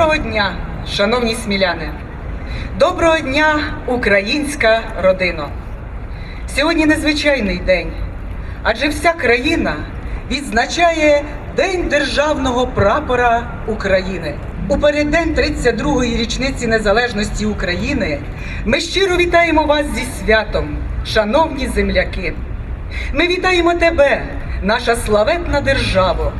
Доброго дня, шановні сміляни! Доброго дня, українська родино! Сьогодні незвичайний день, адже вся країна відзначає День державного прапора України. У переддень 32-ї річниці незалежності України ми щиро вітаємо вас зі святом, шановні земляки. Ми вітаємо тебе, наша славетна державо,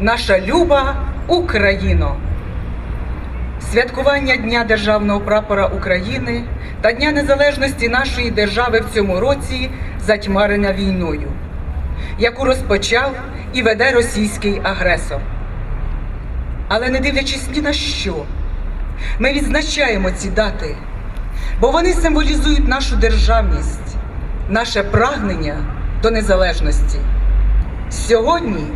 наша люба Україно. Святкування Дня Державного прапора України та Дня Незалежності нашої держави в цьому році затьмарена війною, яку розпочав і веде російський агресор. Але не дивлячись ні на що, ми відзначаємо ці дати, бо вони символізують нашу державність, наше прагнення до незалежності. Сьогодні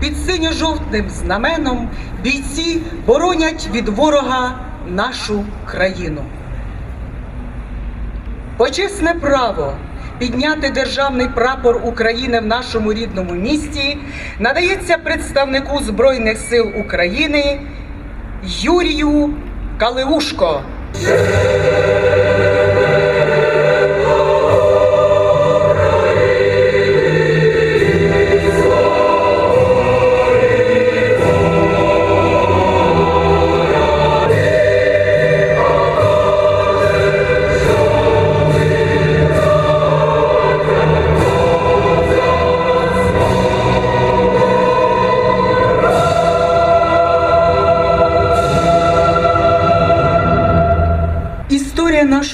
під синьо-жовтим знаменом бійці боронять від ворога нашу країну. Почесне право підняти державний прапор України в нашому рідному місті надається представнику Збройних сил України Юрію Калиушко.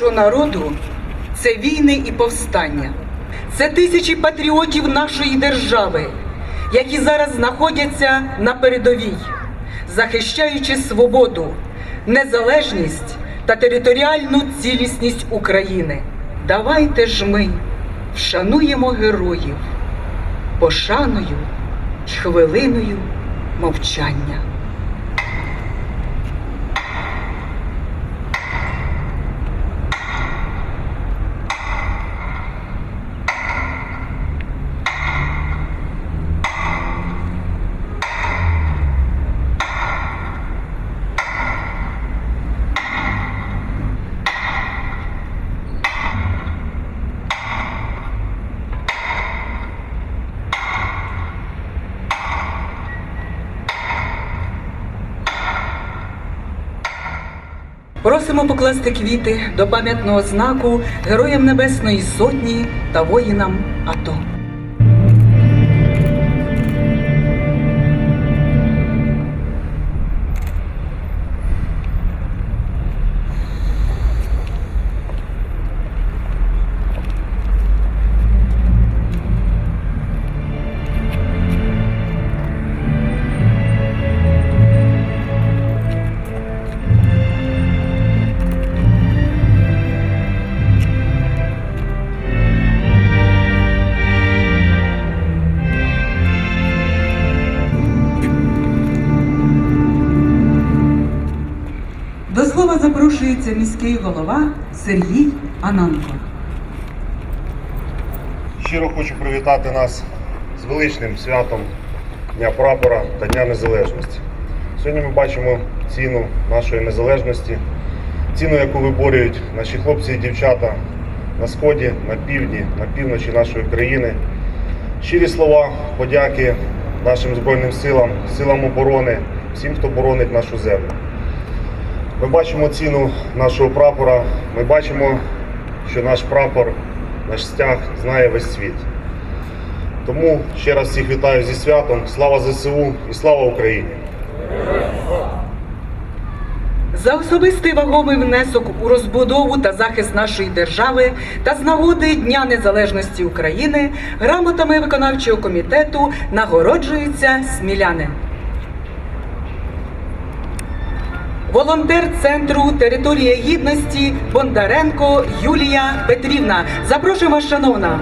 Нашого народу це війни і повстання. Це тисячі патріотів нашої держави, які зараз знаходяться на передовій, захищаючи свободу, незалежність та територіальну цілісність України. Давайте ж ми вшануємо героїв пошаною й хвилиною мовчання. Просимо покласти квіти до пам'ятного знаку Героям Небесної Сотні та воїнам АТО. Міський голова Сергій Ананко. Щиро хочу привітати нас з величним святом Дня прапора та Дня Незалежності. Сьогодні ми бачимо ціну нашої незалежності, ціну, яку виборюють наші хлопці і дівчата на сході, на півдні, на півночі нашої країни. Щирі слова подяки нашим Збройним силам, силам оборони, всім, хто боронить нашу землю. Ми бачимо ціну нашого прапора. Ми бачимо, що наш прапор, наш стяг знає весь світ. Тому ще раз всіх вітаю зі святом. Слава ЗСУ і слава Україні! За особистий вагомий внесок у розбудову та захист нашої держави та з нагоди Дня Незалежності України грамотами виконавчого комітету нагороджуються сміляни. Волонтер центру Територія гідності Бондаренко Юлія Петрівна. Запрошуємо, шановна.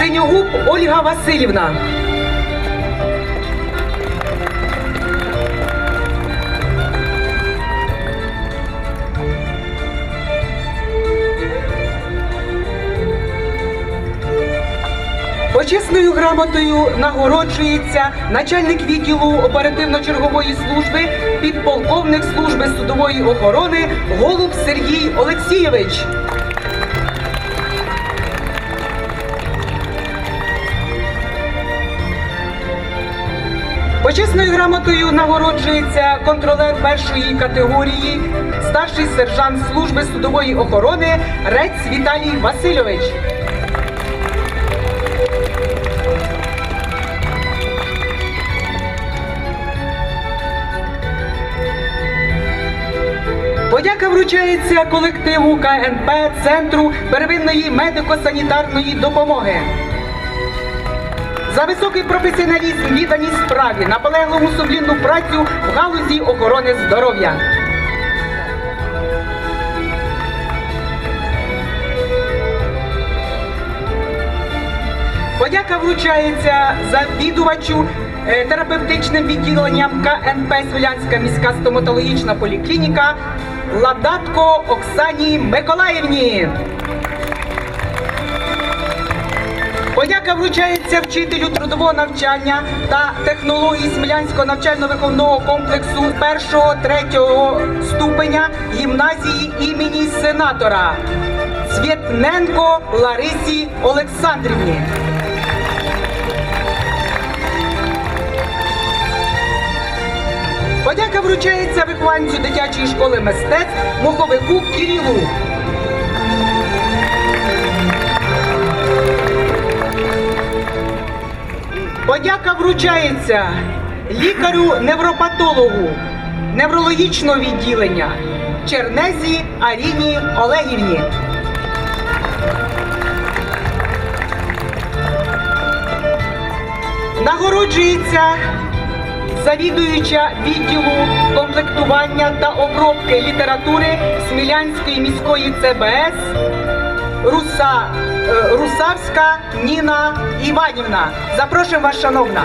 Синьогуб Ольга Васильівна. Почесною грамотою нагороджується начальник відділу оперативно-чергової служби, підполковник служби судової охорони Голуб Сергій Олексійович. Почесною грамотою нагороджується контролер першої категорії, старший сержант служби судової охорони Рець Віталій Васильович. Подяка вручається колективу КНП Центру первинної медико-санітарної допомоги. За високий професіоналізм, відданість справі, наполегливу сумлінну працю в галузі охорони здоров'я. Подяка вручається завідувачу е, терапевтичним відділенням КНП Свілянська міська стоматологічна поліклініка Ладатко Оксані Миколаївні. Подяка вручається вчителю трудового навчання та технології Смілянського навчально-виховного комплексу 1-3 ступеня гімназії імені сенатора Цвєтненко Ларисі Олександрівні. Подяка вручається вихованцю дитячої школи мистецтв Моховику Кирилу. Подяка вручається лікарю-невропатологу неврологічного відділення Чернезі Аріні Олегівні. Нагороджується завідуюча відділу комплектування та обробки літератури Смілянської міської ЦБС Руса, е, Русавська Ніна Іванівна. Запрошуємо вас, шановна.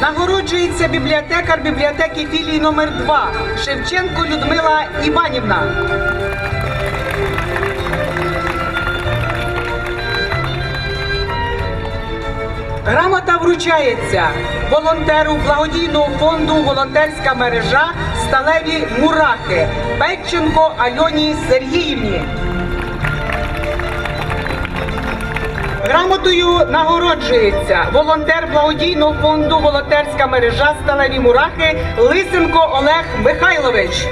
Нагороджується бібліотекар бібліотеки філії номер 2 Шевченко Людмила Іванівна. Грамота вручається волонтеру благодійного фонду Волонтерська мережа Сталеві Мурахи Петченко Альоні Сергіївні. Грамотою нагороджується волонтер благодійного фонду Волонтерська мережа Сталеві Мурахи Лисенко Олег Михайлович.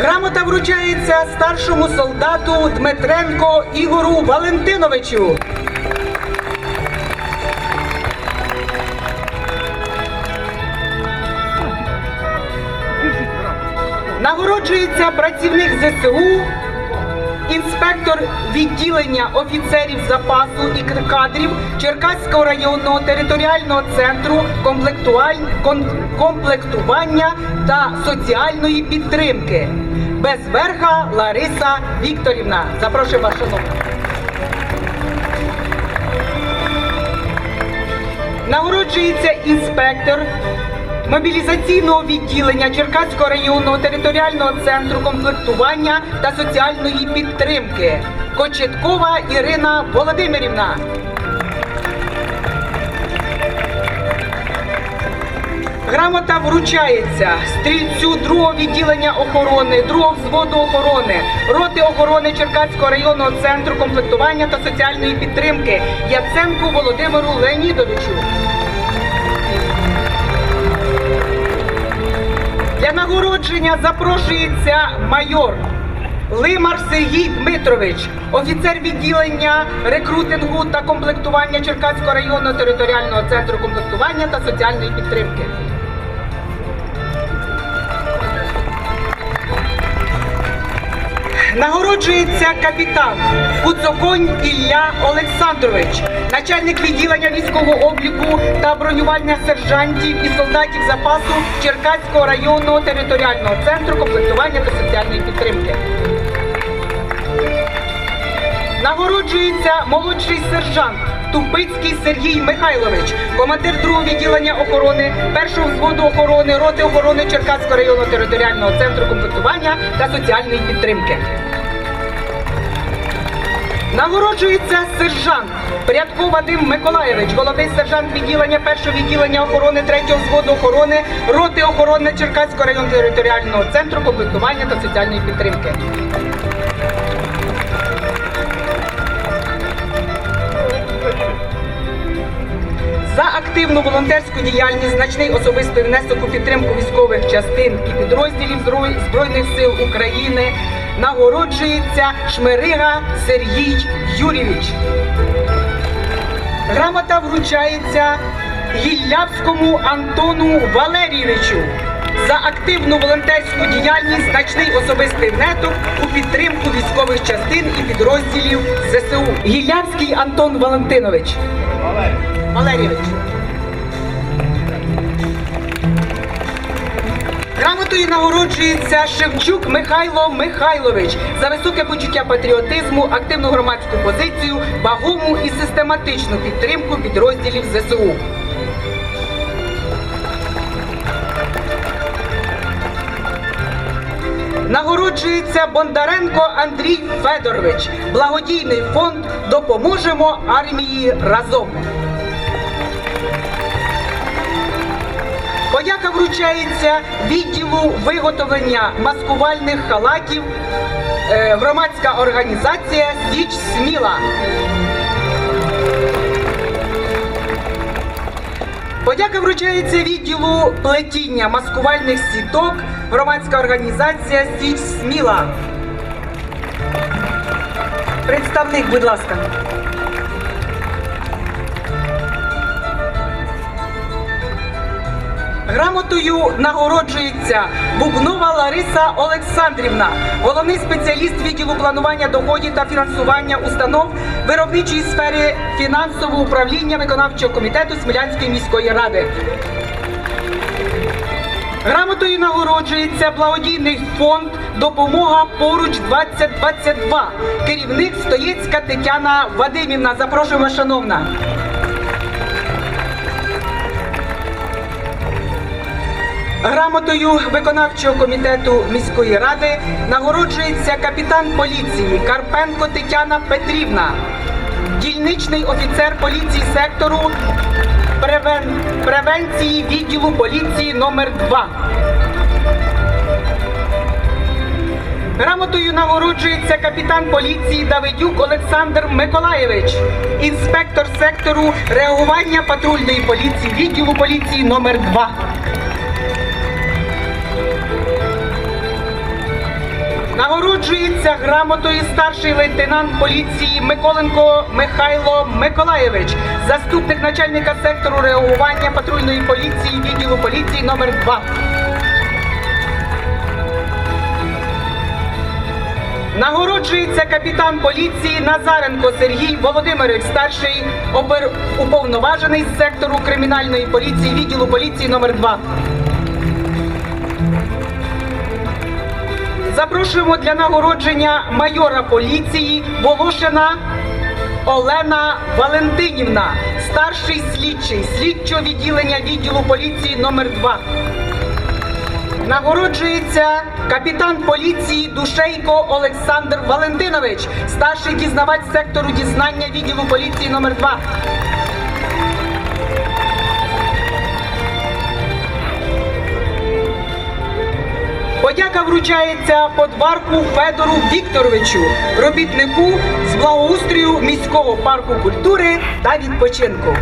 Грамота вручається старшому солдату Дмитренко Ігору Валентиновичу. Нагороджується працівник ЗСУ, інспектор відділення офіцерів запасу і кадрів Черкаського районного територіального центру комплектування та соціальної підтримки. Безверха Лариса Вікторівна. Запрошую вас, шановна. Нагороджується інспектор мобілізаційного відділення Черкаського районного територіального центру комплектування та соціальної підтримки Кочеткова Ірина Володимирівна. Грамота вручається стрільцю другого відділення охорони, другого взводу охорони, роти охорони Черкаського районного центру комплектування та соціальної підтримки Яценку Володимиру Леонідовичу. Для нагородження запрошується майор Лимар Сергій Дмитрович, офіцер відділення рекрутингу та комплектування Черкаського районного територіального центру комплектування та соціальної підтримки. Нагороджується капітан Куцоконь Ілля Олександрович, начальник відділення військового обліку та бронювання сержантів і солдатів запасу Черкаського районного територіального центру комплектування та соціальної підтримки. Нагороджується молодший сержант Ступицький Сергій Михайлович, командир другого відділення охорони, першого взводу охорони, роти охорони Черкаського районного територіального центру комплектування та соціальної підтримки. Нагороджується сержант Порядков Вадим Миколаєвич, головний сержант відділення першого відділення охорони третього взводу охорони, роти охорони Черкаського районного територіального центру комплектування та соціальної підтримки. За активну волонтерську діяльність, значний особистий внесок у підтримку військових частин і підрозділів Збройних сил України нагороджується Шмирига Сергій Юрійович. Грамота вручається Гіллявському Антону Валерійовичу за активну волонтерську діяльність, значний особистий внесок у підтримку військових частин і підрозділів ЗСУ. Гіллявський Антон Валентинович. Валерійович. Грамотою нагороджується Шевчук Михайло Михайлович за високе почуття патріотизму, активну громадську позицію, вагому і систематичну підтримку підрозділів ЗСУ. Нагороджується Бондаренко Андрій Федорович, благодійний фонд Допоможемо армії разом. Подяка вручається відділу виготовлення маскувальних халатів е, громадська організація Січ Сміла. Подяка вручається відділу плетіння маскувальних сіток громадська організація Січ Сміла. Представник, будь ласка. Грамотою нагороджується Бубнова Лариса Олександрівна, головний спеціаліст відділу планування доходів та фінансування установ виробничої сфери фінансового управління виконавчого комітету Смілянської міської ради. Грамотою нагороджується благодійний фонд Допомога поруч 2022. Керівник Стоєцька Тетяна Вадимівна. Запрошуємо, шановна. Грамотою виконавчого комітету міської ради нагороджується капітан поліції Карпенко Тетяна Петрівна, дільничний офіцер поліції сектору превен... превенції відділу поліції номер 2 Грамотою нагороджується капітан поліції Давидюк Олександр Миколаєвич, інспектор сектору реагування патрульної поліції відділу поліції номер 2 Нагороджується грамотою старший лейтенант поліції Миколенко Михайло Миколаєвич, заступник начальника сектору реагування патрульної поліції відділу поліції номер 2 Нагороджується капітан поліції Назаренко Сергій Володимирович, старший опер... уповноважений з сектору кримінальної поліції відділу поліції номер 2 Запрошуємо для нагородження майора поліції Волошина Олена Валентинівна, старший слідчий слідчого відділення відділу поліції номер 2 Нагороджується капітан поліції Душейко Олександр Валентинович, старший дізнавач сектору дізнання відділу поліції номер 2 Подяка вручається подварку Федору Вікторовичу, робітнику з благоустрою міського парку культури та відпочинку.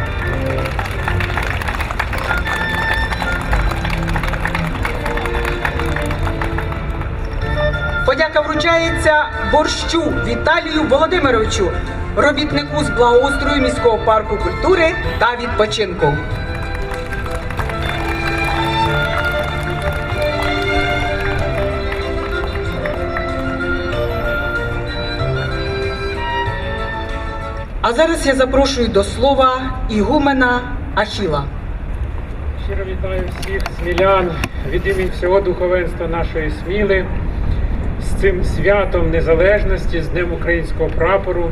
Подяка вручається борщу Віталію Володимировичу, робітнику з благоустрою міського парку культури та відпочинку. А зараз я запрошую до слова Ігумена Ахіла. Щиро вітаю всіх смілян від імені всього духовенства нашої сміли з цим святом незалежності, з Днем українського прапору.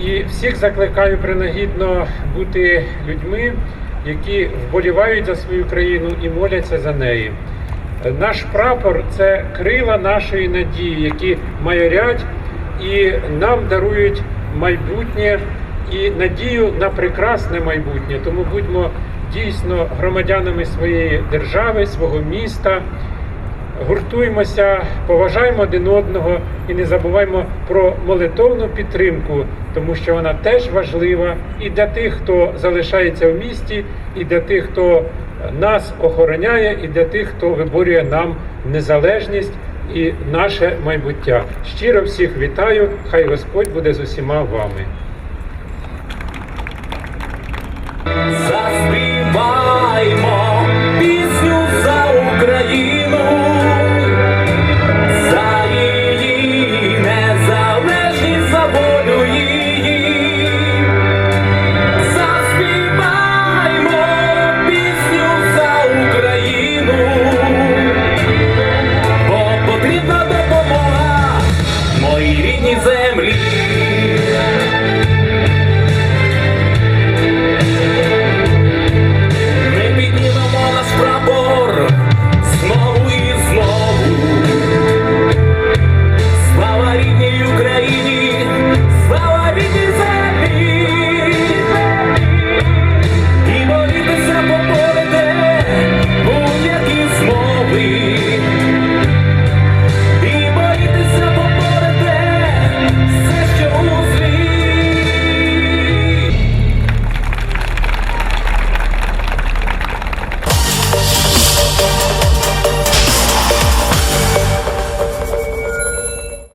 І всіх закликаю принагідно бути людьми, які вболівають за свою країну і моляться за неї. Наш прапор це крила нашої надії, які майорять і нам дарують майбутнє і надію на прекрасне майбутнє. Тому будьмо дійсно громадянами своєї держави, свого міста. Гуртуймося, поважаємо один одного і не забуваймо про молитовну підтримку, тому що вона теж важлива і для тих, хто залишається в місті, і для тих, хто нас охороняє, і для тих, хто виборює нам незалежність і наше майбуття. Щиро всіх вітаю, хай Господь буде з усіма вами. Заспіваймо пісню за Україну.